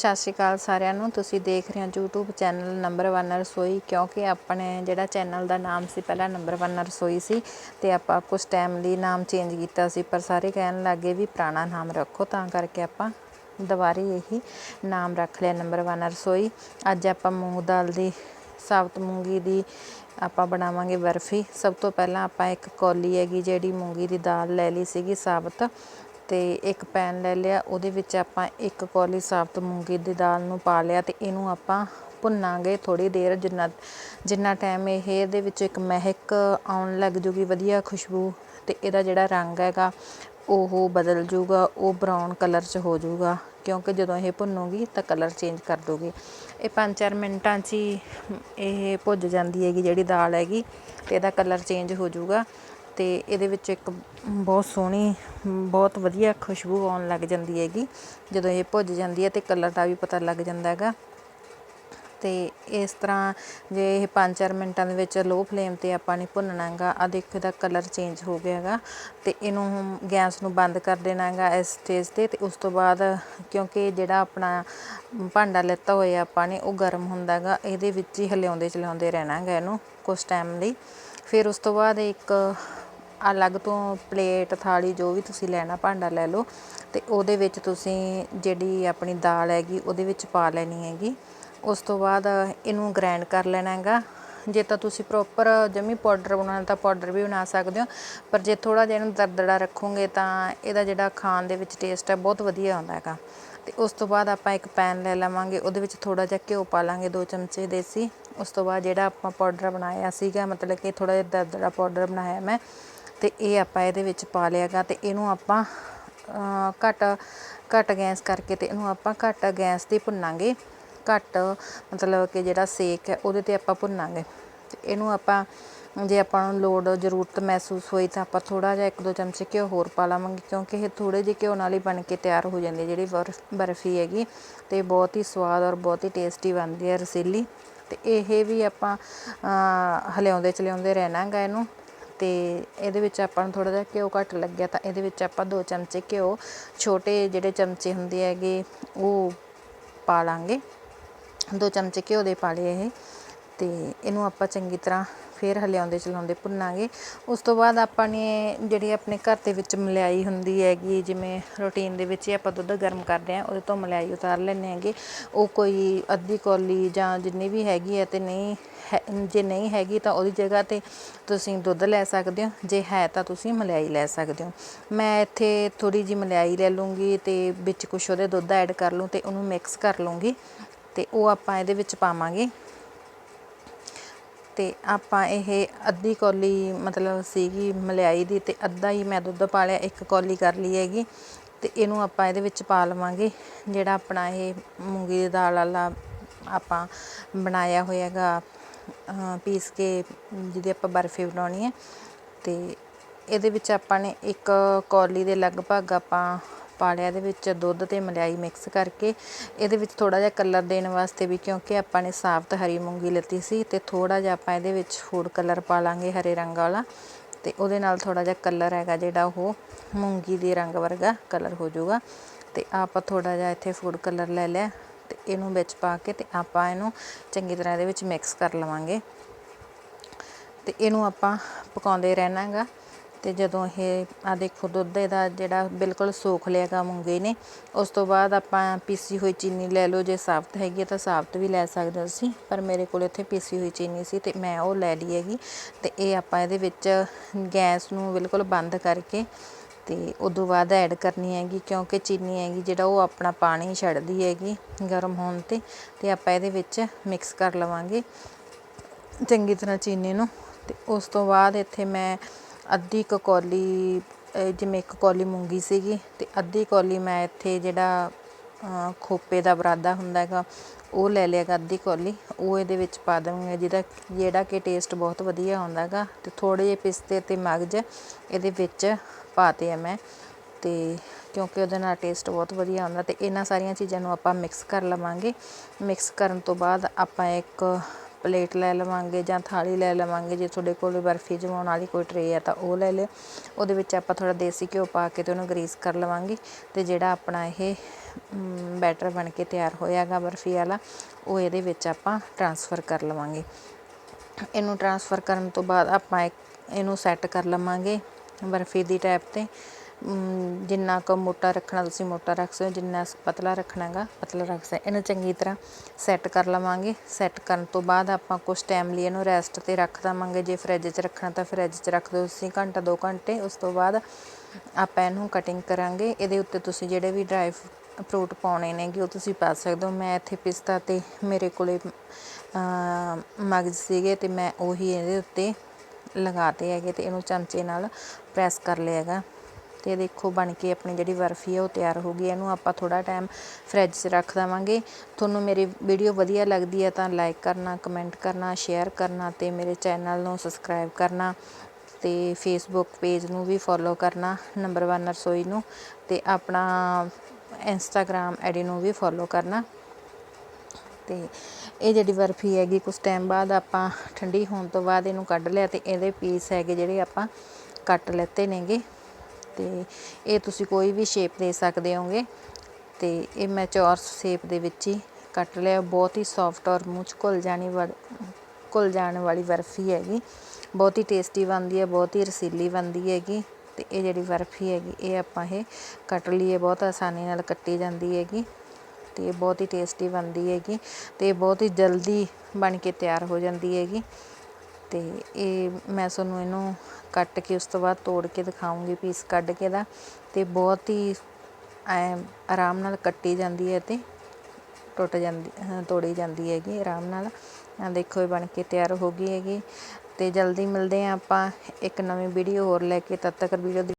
ਸਤਿ ਸ਼੍ਰੀ ਅਕਾਲ ਸਾਰਿਆਂ ਨੂੰ। ਤੁਸੀਂ ਦੇਖ ਰਹੇ ਹੋ YouTube ਚੈਨਲ ਨੰਬਰ 1 ਰਸੋਈ, ਕਿਉਂਕਿ ਆਪਣੇ ਜਿਹੜਾ ਚੈਨਲ ਦਾ ਨਾਮ ਸੀ, ਪਹਿਲਾਂ ਨੰਬਰ 1 ਰਸੋਈ ਸੀ ਤੇ ਆਪਾਂ ਕੁਝ ਟਾਈਮ ਲਈ ਨਾਮ ਚੇਂਜ ਕੀਤਾ ਸੀ, ਪਰ ਸਾਰੇ ਕਹਿਣ ਲੱਗੇ ਵੀ ਪੁਰਾਣਾ ਨਾਮ ਰੱਖੋ, ਤਾਂ ਕਰਕੇ ਆਪਾਂ ਦੁਬਾਰੇ ਇਹੀ ਨਾਮ ਰੱਖ ਲਿਆ ਨੰਬਰ 1 ਰਸੋਈ। ਅੱਜ ਆਪਾਂ ਮੂੰਗ ਦਾਲ ਦੀ, ਸਾਬਤ ਮੂੰਗੀ ਦੀ ਆਪਾਂ ਬਣਾਵਾਂਗੇ ਬਰਫੀ। ਸਭ ਤੋਂ ਪਹਿਲਾਂ ਆਪਾਂ ਇੱਕ ਕੌਲੀ ਹੈਗੀ, ਜਿਹੜੀ ਮੂੰਗੀ ਦੀ ਦਾਲ ਲੈ ਲਈ ਸੀਗੀ ਸਾਬਤ। ਅਤੇ ਇੱਕ ਪੈਨ ਲੈ ਲਿਆ, ਉਹਦੇ ਵਿੱਚ ਆਪਾਂ ਇੱਕ ਕੌਲੀ ਸਾਬਤ ਮੂੰਗੀ ਦੀ ਦਾਲ ਨੂੰ ਪਾ ਲਿਆ ਅਤੇ ਇਹਨੂੰ ਆਪਾਂ ਭੁੰਨਾਂਗੇ ਥੋੜ੍ਹੀ ਦੇਰ, ਜਿੰਨਾ ਜਿੰਨਾ ਟਾਈਮ ਇਹ ਇਹਦੇ ਵਿੱਚ ਇੱਕ ਮਹਿਕ ਆਉਣ ਲੱਗ ਜੂਗੀ ਵਧੀਆ ਖੁਸ਼ਬੂ ਅਤੇ ਇਹਦਾ ਜਿਹੜਾ ਰੰਗ ਹੈਗਾ ਉਹ ਬਦਲ ਜੂਗਾ, ਉਹ ਬਰਾਊਨ ਕਲਰ 'ਚ ਹੋ ਜੂਗਾ। ਕਿਉਂਕਿ ਜਦੋਂ ਇਹ ਭੁੰਨੂਗੀ ਤਾਂ ਕਲਰ ਚੇਂਜ ਕਰ ਦੂਗੀ। ਇਹ 5-4 ਮਿੰਟਾਂ 'ਚ ਹੀ ਇਹ ਭੁੱਜ ਜਾਂਦੀ ਹੈਗੀ ਜਿਹੜੀ ਦਾਲ ਹੈਗੀ ਤੇ ਇਹਦਾ ਕਲਰ ਚੇਂਜ ਹੋ ਜੂਗਾ। ਤੇ ਇਹਦੇ ਵਿੱਚ ਇੱਕ ਬਹੁਤ ਸੋਹਣੀ, ਬਹੁਤ ਵਧੀਆ ਖੁਸ਼ਬੂ ਆਉਣ ਲੱਗ ਜਾਂਦੀ ਹੈਗੀ। ਜਦੋਂ ਇਹ ਭੁੱਜ ਜਾਂਦੀ ਹੈ ਤੇ ਕਲਰ ਦਾ ਵੀ ਪਤਾ ਲੱਗ ਜਾਂਦਾ ਹੈਗਾ। ਅਤੇ ਇਸ ਤਰ੍ਹਾਂ ਜੇ ਇਹ 5-4 ਮਿੰਟਾਂ ਦੇ ਵਿੱਚ ਲੋ ਫਲੇਮ ਤੇ ਆਪਾਂ ਨੇ ਭੁੰਨਣਾ ਹੈਗਾ ਆ ਦੇਖੋ ਇਹਦਾ ਕਲਰ ਚੇਂਜ ਹੋ ਗਿਆ ਹੈਗਾ। ਅਤੇ ਇਹਨੂੰ ਗੈਸ ਨੂੰ ਬੰਦ ਕਰ ਦੇਣਾ ਹੈਗਾ ਇਸ ਸਟੇਜ ਤੇ ਅਤੇ ਉਸ ਤੋਂ ਬਾਅਦ ਕਿਉਂਕਿ ਜਿਹੜਾ ਆਪਣਾ ਭਾਂਡਾ ਲੈਤਾ ਹੋਇਆ ਆਪਾਂ ਨੇ, ਉਹ ਗਰਮ ਹੁੰਦਾ ਹੈਗਾ। ਇਹਦੇ ਵਿੱਚ ਹੀ ਹਿਲਾਉਂਦੇ ਚਲਾਉਂਦੇ ਰਹਿਣਾ ਹੈਗਾ ਇਹਨੂੰ ਕੁਝ ਟਾਈਮ ਲਈ। ਫਿਰ ਉਸ ਤੋਂ ਬਾਅਦ ਇੱਕ ਅਲੱਗ ਤੋਂ ਪਲੇਟ, ਥਾਲੀ, ਜੋ ਵੀ ਤੁਸੀਂ ਲੈਣਾ, ਭਾਂਡਾ ਲੈ ਲਓ। ਅਤੇ ਉਹਦੇ ਵਿੱਚ ਤੁਸੀਂ ਜਿਹੜੀ ਆਪਣੀ ਦਾਲ ਹੈਗੀ, ਉਹਦੇ ਵਿੱਚ ਪਾ ਲੈਣੀ ਹੈਗੀ। ਉਸ ਤੋਂ ਬਾਅਦ ਇਹਨੂੰ ਗ੍ਰੈਂਡ ਕਰ ਲੈਣਾ ਹੈਗਾ। ਜੇ ਤਾਂ ਤੁਸੀਂ ਪ੍ਰੋਪਰ ਜਮੀ ਪਾਊਡਰ ਬਣਾਉਣਾ, ਤਾਂ ਪਾਊਡਰ ਵੀ ਬਣਾ ਸਕਦੇ ਹੋ। ਪਰ ਜੇ ਥੋੜ੍ਹਾ ਜਿਹਾ ਇਹਨੂੰ ਦਰਦੜਾ ਰੱਖੋਗੇ, ਤਾਂ ਇਹਦਾ ਜਿਹੜਾ ਖਾਣ ਦੇ ਵਿੱਚ ਟੇਸਟ ਹੈ, ਬਹੁਤ ਵਧੀਆ ਆਉਂਦਾ ਹੈਗਾ। ਅਤੇ ਉਸ ਤੋਂ ਬਾਅਦ ਆਪਾਂ ਇੱਕ ਪੈਨ ਲੈ ਲਵਾਂਗੇ, ਉਹਦੇ ਵਿੱਚ ਥੋੜ੍ਹਾ ਜਿਹਾ ਘਿਓ ਪਾ ਲਾਂਗੇ, ਦੋ ਚਮਚੇ ਦੇਸੀ। ਉਸ ਤੋਂ ਬਾਅਦ ਜਿਹੜਾ ਆਪਾਂ ਪਾਊਡਰ ਬਣਾਇਆ ਸੀਗਾ, ਮਤਲਬ ਕਿ ਥੋੜ੍ਹਾ ਜਿਹਾ ਦਰਦੜਾ ਪਾਊਡਰ ਬਣਾਇਆ ਮੈਂ ਅਤੇ ਇਹ ਆਪਾਂ ਇਹਦੇ ਵਿੱਚ ਪਾ ਲਿਆ ਗਾ ਅਤੇ ਇਹਨੂੰ ਆਪਾਂ ਘੱਟ ਘੱਟ ਗੈਸ ਕਰਕੇ ਅਤੇ ਇਹਨੂੰ ਆਪਾਂ ਘੱਟ ਗੈਸ ਤੇ ਭੁੰਨਾਂਗੇ। ਘੱਟ ਮਤਲਬ ਕਿ ਜਿਹੜਾ ਸੇਕ ਹੈ ਉਹਦੇ ਤੇ ਆਪਾਂ ਭੁੰਨਾਂਗੇ। ਅਤੇ ਇਹਨੂੰ ਆਪਾਂ, ਜੇ ਆਪਾਂ ਨੂੰ ਲੋੜ, ਜ਼ਰੂਰਤ ਮਹਿਸੂਸ ਹੋਈ ਤਾਂ ਆਪਾਂ ਥੋੜ੍ਹਾ ਜਿਹਾ ਇੱਕ ਦੋ ਚਮਚੇ ਘਿਓ ਹੋਰ ਪਾ ਲਵਾਂਗੇ ਕਿਉਂਕਿ ਇਹ ਥੋੜ੍ਹੇ ਜਿਹੇ ਘਿਓ ਨਾਲ ਹੀ ਬਣ ਕੇ ਤਿਆਰ ਹੋ ਜਾਂਦੀ ਹੈ ਜਿਹੜੀ ਬਰਫ ਬਰਫੀ ਹੈਗੀ ਅਤੇ ਬਹੁਤ ਹੀ ਸਵਾਦ ਔਰ ਬਹੁਤ ਹੀ ਟੇਸਟੀ ਬਣਦੀ ਹੈ ਰਸੀਲੀ। ਅਤੇ ਇਹ ਵੀ ਆਪਾਂ ਹਲਿਆਉਂਦੇ ਚਲਿਆਉਂਦੇ ਰਹਿਣਾ ਹੈਗਾ ਇਹਨੂੰ। ਅਤੇ ਇਹਦੇ ਵਿੱਚ ਆਪਾਂ ਨੂੰ ਥੋੜ੍ਹਾ ਜਿਹਾ ਘਿਓ ਘੱਟ ਲੱਗਿਆ ਤਾਂ ਇਹਦੇ ਵਿੱਚ ਆਪਾਂ ਦੋ ਚਮਚੇ ਘਿਓ, ਛੋਟੇ ਜਿਹੜੇ ਚਮਚੇ ਹੁੰਦੇ ਹੈਗੇ, ਉਹ ਪਾ ਲਾਂਗੇ। ਦੋ ਚਮਚੇ ਘਿਓ ਦੇ ਪਾ ਲਏ ਇਹ ਅਤੇ ਇਹਨੂੰ ਆਪਾਂ ਚੰਗੀ ਤਰ੍ਹਾਂ ਫਿਰ ਹਲਿਆਉਂਦੇ ਚਲਾਉਂਦੇ ਭੁੰਨਾਂਗੇ। ਉਸ ਤੋਂ ਬਾਅਦ ਆਪਾਂ ਨੇ ਜਿਹੜੀ ਆਪਣੇ ਘਰ ਦੇ ਵਿੱਚ ਮਲਾਈ ਹੁੰਦੀ ਹੈਗੀ, ਜਿਵੇਂ ਰੂਟੀਨ ਦੇ ਵਿੱਚ ਹੀ ਆਪਾਂ ਦੁੱਧ ਗਰਮ ਕਰਦੇ ਹਾਂ, ਉਹਦੇ ਤੋਂ ਮਲਾਈ ਉਤਾਰ ਲੈਂਦੇ ਹੈਗੇ। ਉਹ ਕੋਈ ਅੱਧੀ ਕੌਲੀ ਜਾਂ ਜਿੰਨੀ ਵੀ ਹੈਗੀ ਹੈ ਅਤੇ ਨਹੀਂ ਹੈ, ਜੇ ਨਹੀਂ ਹੈਗੀ ਤਾਂ ਉਹਦੀ ਜਗ੍ਹਾ ਤੇ ਤੁਸੀਂ ਦੁੱਧ ਲੈ ਸਕਦੇ ਹੋ, ਜੇ ਹੈ ਤਾਂ ਤੁਸੀਂ ਮਲਾਈ ਲੈ ਸਕਦੇ ਹੋ। ਮੈਂ ਇੱਥੇ ਥੋੜ੍ਹੀ ਜੀ ਮਲਾਈ ਲੈ ਲੂੰਗੀ ਅਤੇ ਵਿੱਚ ਕੁਛ ਉਹਦੇ ਦੁੱਧ ਐਡ ਕਰ ਲੂੰ ਤੇ ਉਹਨੂੰ ਮਿਕਸ ਕਰ ਲੂੰਗੀ ਅਤੇ ਉਹ ਆਪਾਂ ਇਹਦੇ ਵਿੱਚ ਪਾਵਾਂਗੇ। ਅਤੇ ਆਪਾਂ ਇਹ ਅੱਧੀ ਕੌਲੀ ਮਤਲਬ ਸੀਗੀ ਮਲਾਈ ਦੀ ਅਤੇ ਅੱਧਾ ਹੀ ਮੈਂ ਦੁੱਧ ਪਾ ਲਿਆ, ਇੱਕ ਕੌਲੀ ਕਰ ਲਈ ਹੈਗੀ ਅਤੇ ਇਹਨੂੰ ਆਪਾਂ ਇਹਦੇ ਵਿੱਚ ਪਾ ਲਵਾਂਗੇ। ਜਿਹੜਾ ਆਪਣਾ ਇਹ ਮੂੰਗੀ ਦੀ ਦਾਲ ਵਾਲਾ ਆਪਾਂ ਬਣਾਇਆ ਹੋਇਆ ਹੈਗਾ ਪੀਸ ਕੇ ਜਿਹਦੀ ਆਪਾਂ ਬਰਫੀ ਬਣਾਉਣੀ ਹੈ ਅਤੇ ਇਹਦੇ ਵਿੱਚ ਆਪਾਂ ਨੇ ਇੱਕ ਕੌਲੀ ਦੇ ਲਗਭਗ ਆਪਾਂ ਪਾ ਲਿਆ, ਇਹਦੇ ਵਿੱਚ ਦੁੱਧ ਤੇ ਮਲਾਈ ਮਿਕਸ ਕਰਕੇ। ਇਹਦੇ ਵਿੱਚ ਥੋੜਾ ਜਿਹਾ ਕਲਰ ਦੇਣ ਵਾਸਤੇ ਵੀ, ਕਿਉਂਕਿ ਆਪਾਂ ਨੇ ਸਾਬਤ ਹਰੀ ਮੂੰਗੀ ਲਿੱਤੀ ਸੀ ਤੇ ਥੋੜਾ ਜਿਹਾ ਆਪਾਂ ਇਹਦੇ ਵਿੱਚ ਫੂਡ ਕਲਰ ਪਾ ਲਾਂਗੇ ਹਰੇ ਰੰਗ ਵਾਲਾ। ਤੇ ਉਹਦੇ ਨਾਲ ਥੋੜਾ ਜਿਹਾ ਕਲਰ ਹੈਗਾ ਜਿਹੜਾ ਉਹ ਮੂੰਗੀ ਦੇ ਰੰਗ ਵਰਗਾ ਕਲਰ ਹੋ ਜਾਊਗਾ। ਤੇ ਆਪਾਂ ਥੋੜਾ ਜਿਹਾ ਇੱਥੇ ਫੂਡ ਕਲਰ ਲੈ ਲਿਆ, ਤੇ ਇਹਨੂੰ ਵਿੱਚ ਪਾ ਕੇ ਤੇ ਆਪਾਂ ਇਹਨੂੰ ਚੰਗੀ ਤਰ੍ਹਾਂ ਇਹਦੇ ਵਿੱਚ ਮਿਕਸ ਕਰ ਲਵਾਂਗੇ। ਤੇ ਇਹਨੂੰ ਆਪਾਂ ਪਕਾਉਂਦੇ ਰਹਿਣਾ ਅਤੇ ਜਦੋਂ ਇਹ ਆ ਦੇਖੋ ਦੁੱਧ ਇਹਦਾ ਜਿਹੜਾ ਬਿਲਕੁਲ ਸੋਖ ਲਿਆਗਾ ਮੂੰਗੇ ਨੇ, ਉਸ ਤੋਂ ਬਾਅਦ ਆਪਾਂ ਪੀਸੀ ਹੋਈ ਚੀਨੀ ਲੈ ਲਓ, ਜੇ ਸਾਬਤ ਹੈਗੀ ਤਾਂ ਸਾਬਤ ਵੀ ਲੈ ਸਕਦੇ ਹੋ ਤੁਸੀਂ, ਪਰ ਮੇਰੇ ਕੋਲ ਇੱਥੇ ਪੀਸੀ ਹੋਈ ਚੀਨੀ ਸੀ ਤੇ ਮੈਂ ਉਹ ਲੈ ਲਈ ਹੈਗੀ ਤੇ ਇਹ ਆਪਾਂ ਇਹਦੇ ਵਿੱਚ ਗੈਸ ਨੂੰ ਬਿਲਕੁਲ ਬੰਦ ਕਰਕੇ ਤੇ ਉਦੋਂ ਬਾਅਦ ਐਡ ਕਰਨੀ ਹੈਗੀ, ਕਿਉਂਕਿ ਚੀਨੀ ਹੈਗੀ ਜਿਹੜਾ ਉਹ ਆਪਣਾ ਪਾਣੀ ਛੱਡਦੀ ਹੈਗੀ ਗਰਮ ਹੋਣ ਤੇ ਤੇ ਆਪਾਂ ਇਹਦੇ ਵਿੱਚ ਮਿਕਸ ਕਰ ਲਵਾਂਗੇ ਚੰਗੀ ਤਰ੍ਹਾਂ ਚੀਨੀ ਨੂੰ ਤੇ ਉਸ ਤੋਂ ਬਾਅਦ ਇੱਥੇ ਮੈਂ ਅੱਧੀ ਕੁ ਕੌਲੀ ਜਿਵੇਂ ਇੱਕ ਕੌਲੀ ਮੂੰਗੀ ਸੀਗੀ ਅਤੇ ਅੱਧੀ ਕੌਲੀ ਮੈਂ ਇੱਥੇ ਜਿਹੜਾ ਖੋਪੇ ਦਾ ਬਰਾਦਾ ਹੁੰਦਾ ਹੈਗਾ, ਉਹ ਲੈ ਲਿਆ ਗਾ ਅੱਧੀ ਕੌਲੀ। ਉਹ ਇਹਦੇ ਵਿੱਚ ਪਾ ਦੇਵਾਂਗੇ, ਜਿਹਦਾ ਜਿਹੜਾ ਕਿ ਟੇਸਟ ਬਹੁਤ ਵਧੀਆ ਆਉਂਦਾ ਹੈਗਾ। ਅਤੇ ਥੋੜ੍ਹੇ ਜਿਹੇ ਪਿਸਤੇ ਅਤੇ ਮਗਜ ਇਹਦੇ ਵਿੱਚ ਪਾਤੇ ਆ ਮੈਂ। ਅਤੇ ਕਿਉਂਕਿ ਉਹਦੇ ਨਾਲ ਟੇਸਟ ਬਹੁਤ ਵਧੀਆ ਆਉਂਦਾ ਅਤੇ ਇਹਨਾਂ ਸਾਰੀਆਂ ਚੀਜ਼ਾਂ ਨੂੰ ਆਪਾਂ ਮਿਕਸ ਕਰ ਲਵਾਂਗੇ। ਮਿਕਸ ਕਰਨ ਤੋਂ ਬਾਅਦ ਆਪਾਂ ਇੱਕ ਪਲੇਟ ਲੈ ਲਵਾਂਗੇ ਜਾਂ ਥਾਲੀ ਲੈ ਲਵਾਂਗੇ, ਜੇ ਤੁਹਾਡੇ ਕੋਲ ਬਰਫੀ ਜਮਾਉਣ ਵਾਲੀ ਕੋਈ ਟਰੇ ਆ ਤਾਂ ਉਹ ਲੈ ਲਿਓ। ਉਹਦੇ ਵਿੱਚ ਆਪਾਂ ਥੋੜ੍ਹਾ ਦੇਸੀ ਘਿਓ ਪਾ ਕੇ ਤੇ ਉਹਨੂੰ ਗਰੀਸ ਕਰ ਲਵਾਂਗੇ ਅਤੇ ਜਿਹੜਾ ਆਪਣਾ ਇਹ ਬੈਟਰ ਬਣ ਕੇ ਤਿਆਰ ਹੋਇਆਗਾ ਬਰਫੀ ਵਾਲਾ, ਉਹ ਇਹਦੇ ਵਿੱਚ ਆਪਾਂ ਟਰਾਂਸਫਰ ਕਰ ਲਵਾਂਗੇ। ਇਹਨੂੰ ਟਰਾਂਸਫਰ ਕਰਨ ਤੋਂ ਬਾਅਦ ਆਪਾਂ ਇੱਕ, ਇਹਨੂੰ ਸੈੱਟ ਕਰ ਲਵਾਂਗੇ ਬਰਫੀ ਦੀ ਟੈਪ ਤੇ। ਜਿੰਨਾ ਕੁ ਮੋਟਾ ਰੱਖਣਾ ਤੁਸੀਂ ਮੋਟਾ ਰੱਖ ਸਕਦੇ ਹੋ, ਜਿੰਨਾ ਪਤਲਾ ਰੱਖਣਾ ਰੱਖਣਾਗਾ ਪਤਲਾ ਰੱਖ ਸਕਦੇ। ਇਹਨੂੰ ਚੰਗੀ ਤਰ੍ਹਾਂ ਸੈੱਟ ਕਰ ਲਵਾਂਗੇ। ਸੈੱਟ ਕਰਨ ਤੋਂ ਬਾਅਦ ਆਪਾਂ ਕੁਝ ਟਾਈਮ ਲਈ ਇਹਨੂੰ ਰੈਸਟ ਤੇ ਰੱਖ ਦਵਾਂਗੇ। ਜੇ ਫਰਿੱਜ 'ਚ ਰੱਖਣਾ ਤਾਂ ਫਰਿੱਜ 'ਚ ਰੱਖ ਦਿਓ ਤੁਸੀਂ ਘੰਟਾ 2 ਘੰਟੇ। ਉਸ ਤੋਂ ਬਾਅਦ ਆਪਾਂ ਇਹਨੂੰ ਕਟਿੰਗ ਕਰਾਂਗੇ। ਇਹਦੇ ਉੱਤੇ ਤੁਸੀਂ ਜਿਹੜੇ ਵੀ ਡਰਾਈ ਫਰੂਟ ਪਾਉਣੇ ਨੇਗੇ, ਉਹ ਤੁਸੀਂ ਪਾ ਸਕਦੇ ਹੋ। ਮੈਂ ਇੱਥੇ ਪਿਸਤਾ ਤੇ ਮੇਰੇ ਕੋਲੇ ਮਗਜ਼ ਸੀਗੇ ਤੇ ਮੈਂ ਉਹੀ ਇਹਦੇ ਉੱਤੇ ਲਗਾਤੇ ਹੈਗੇ ਤੇ ਇਹਨੂੰ ਚਮਚੇ ਨਾਲ ਪ੍ਰੈਸ ਕਰ ਲਿਆ ਹੈਗਾ। ਤੇ ਦੇਖੋ ਬਣ ਕੇ ਆਪਣੀ ਜਿਹੜੀ ਬਰਫੀ ਹੈ ਉਹ ਤਿਆਰ ਹੋ ਗਈ ਇਹਨੂੰ ਆਪਾਂ ਥੋੜਾ ਟਾਈਮ ਫਰਿੱਜ 'ਚ ਰੱਖ ਦੇਵਾਂਗੇ। ਤੁਹਾਨੂੰ ਮੇਰੀ ਵੀਡੀਓ ਵਧੀਆ ਲੱਗਦੀ ਹੈ ਤਾਂ ਲਾਈਕ ਕਰਨਾ ਕਮੈਂਟ ਕਰਨਾ ਸ਼ੇਅਰ ਕਰਨਾ ਤੇ ਮੇਰੇ ਚੈਨਲ ਨੂੰ ਸਬਸਕ੍ਰਾਈਬ ਕਰਨਾ ਤੇ ਫੇਸਬੁੱਕ ਪੇਜ ਨੂੰ ਵੀ ਫੋਲੋ ਕਰਨਾ ਨੰਬਰ 1 ਰਸੋਈ ਨੂੰ ਤੇ ਆਪਣਾ ਇੰਸਟਾਗ੍ਰam ਆਈਡੀ ਨੂੰ ਵੀ ਫੋਲੋ ਕਰਨਾ। ਤੇ ਇਹ ਜਿਹੜੀ ਬਰਫੀ ਹੈਗੀ ਕੁਝ ਟਾਈਮ ਬਾਅਦ ਆਪਾਂ ਠੰਡੀ ਹੋਣ ਤੋਂ ਬਾਅਦ ਇਹਨੂੰ ਕੱਢ ਲਿਆ ਤੇ ਇਹਦੇ ਪੀਸ ਹੈਗੇ ਜਿਹੜੇ ਆਪਾਂ ਕੱਟ ਲੈਤੇ ਨੇਗੇ। ਤੇ ਇਹ ਤੁਸੀਂ ਕੋਈ ਵੀ ਸ਼ੇਪ ਦੇ ਸਕਦੇ ਹੋਗੇ। ਤੇ ਇਹ ਮੈਂ ਚੌਰਸ ਸ਼ੇਪ ਦੇ ਵਿੱਚ ਹੀ ਕੱਟ ਲਿਆ। ਬਹੁਤ ਹੀ ਸੌਫਟ ਔਰ ਮੂੰਹ 'ਚ ਘੁਲ ਜਾਣੀ ਵੜ- ਘੁਲ ਜਾਣ ਵਾਲੀ ਬਰਫੀ ਹੈਗੀ। ਬਹੁਤ ਹੀ ਟੇਸਟੀ ਬਣਦੀ ਹੈ, ਬਹੁਤ ਹੀ ਰਸੀਲੀ ਬਣਦੀ ਹੈਗੀ। ਤੇ ਇਹ ਜਿਹੜੀ ਬਰਫੀ ਹੈਗੀ, ਇਹ ਆਪਾਂ ਇਹ ਕੱਟ ਲਈਏ। ਬਹੁਤ ਆਸਾਨੀ ਨਾਲ ਕੱਟੀ ਜਾਂਦੀ ਹੈਗੀ। ਤੇ ਇਹ ਬਹੁਤ ਹੀ ਟੇਸਟੀ ਬਣਦੀ ਹੈਗੀ। ਤੇ ਇਹ ਬਹੁਤ ਹੀ ਜਲਦੀ ਬਣ ਕੇ ਤਿਆਰ ਹੋ ਜਾਂਦੀ ਹੈਗੀ। ਤੇ ਇਹ ਮੈਂ ਤੁਹਾਨੂੰ ਇਹਨੂੰ ਕੱਟ ਕੇ ਉਸ ਤੋਂ ਬਾਅਦ ਤੋੜ ਕੇ ਦਿਖਾਉਂਗੀ ਪੀਸ ਕੱਢ ਕੇ ਦਾ ਅਤੇ ਬਹੁਤ ਹੀ, ਐ, ਆਰਾਮ ਨਾਲ ਕੱਟੀ ਜਾਂਦੀ ਹੈ ਅਤੇ ਟੁੱਟ ਜਾਂਦੀ ਤੋੜੀ ਜਾਂਦੀ ਹੈਗੀ ਆਰਾਮ ਨਾਲ। ਆ ਦੇਖੋ ਇਹ ਬਣ ਕੇ ਤਿਆਰ ਹੋ ਗਈ ਹੈਗੀ ਅਤੇ ਜਲਦੀ ਮਿਲਦੇ ਹਾਂ ਆਪਾਂ ਇੱਕ ਨਵੀਂ ਵੀਡੀਓ ਹੋਰ ਲੈ ਕੇ, ਤਦ ਤੱਕ ਵੀਡੀਓ